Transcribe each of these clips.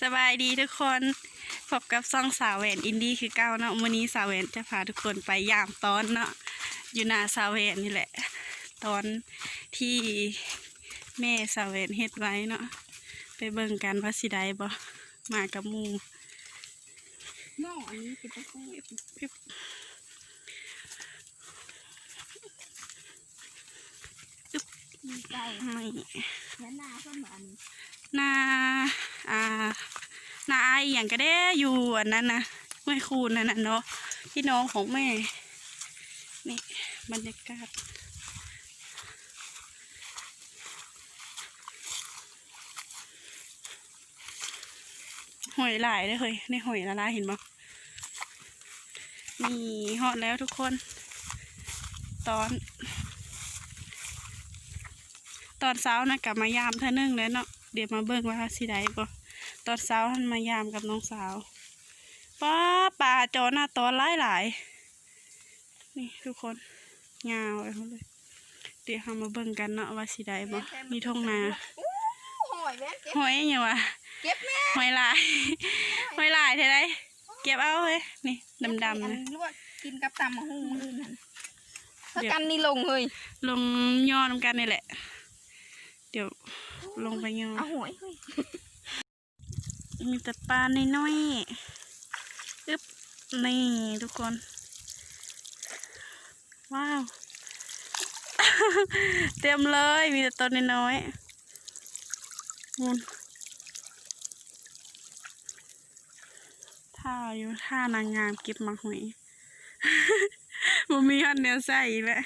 สบายดีทุกคนพบกับซ่องสาวแหวนอินดี้คือเก้าเนาะวันนี้สาวแหวนจะพาทุกคนไปยามตอนเนาะอยู่นาสาวแหวนนี่แหละ ตอนที่แม่สาวแหวนเฮ็ดไว้เนาะไปเบิ่งกันว่าสิได้บ่มากับมูหม้ออันนี้เป็นตะกูมีไก่ไม่และนาก็เหมือน นาอ่าน้าออย่างก็ได้อยู่อันนั้นนะห้วยคูนนั่นนะเนาะพี่น้องของแม่ นี่บรรยากาศหอยหลายเลยเฮ้ยในหอยละลายเห็นบ่นี่ฮอดแล้วทุกคน ตอน ตอนเช้านะกลับมายามเท่านึงแล้วเนาะ เดี๋ยวมาเบิ่งว่าสิได้บ่ตอนเช้าท่านมายามกับน้องสาวป้าป่าจอหน้าตอนหลายหลายๆนี่ทุกคนยาวไปหมดเลยเดี๋ยวเรามาเบิ่งกันเนาะว่าสิได้บ่มีทงนาอู้หอยแม่เก็บหอยอหยังวะเก็บแม่หอยลายหอยลายเท่าไรเก็บเอาเฮ้ยนี่ดำๆอันะลวกกินกับตำมะฮุ่งมือนั่นถ้าเดี๋ยวกันนี่ลงเลยลงย่อน้ำกันนี่แหละ เดี๋ยว ลงไปย่อเอาหอยเฮ้ยมีแต่ปลาน้อยๆอึ๊บนี่ทุกคน ว้าว เต็มเลยมีแต่ตัวน้อยๆมุนท่าอยู่ท่านางงามเก็บมาหอยบ่มีฮันเนียวใส่อีกแล้ว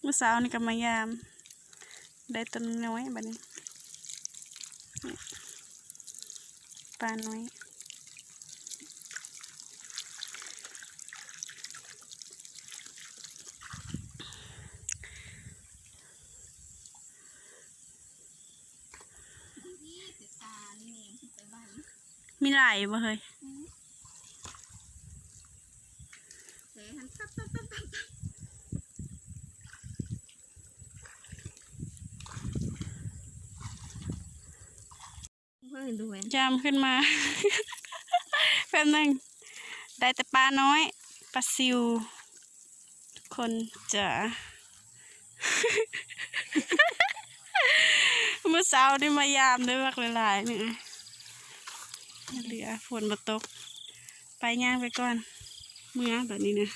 เมื่อเช้านี่ก็มายาม ได้ตัวน้อยบัดนี้ปลาน้อยตานี่เองที่ไปบ้านมีหลายบ่เฮ้ย แผลหันตับตับตับตับเฮ้ยดูเห็นจามขึ้นมา แป๊บนึงได้แต่ปลาน้อยปลาซิว คนจ๋าเมื่อเช้านี่มายามด้วยมากหลายๆนี่เหลือฝนมาตก ไปย่างไปก่อน เมื่อแบบนี้นะ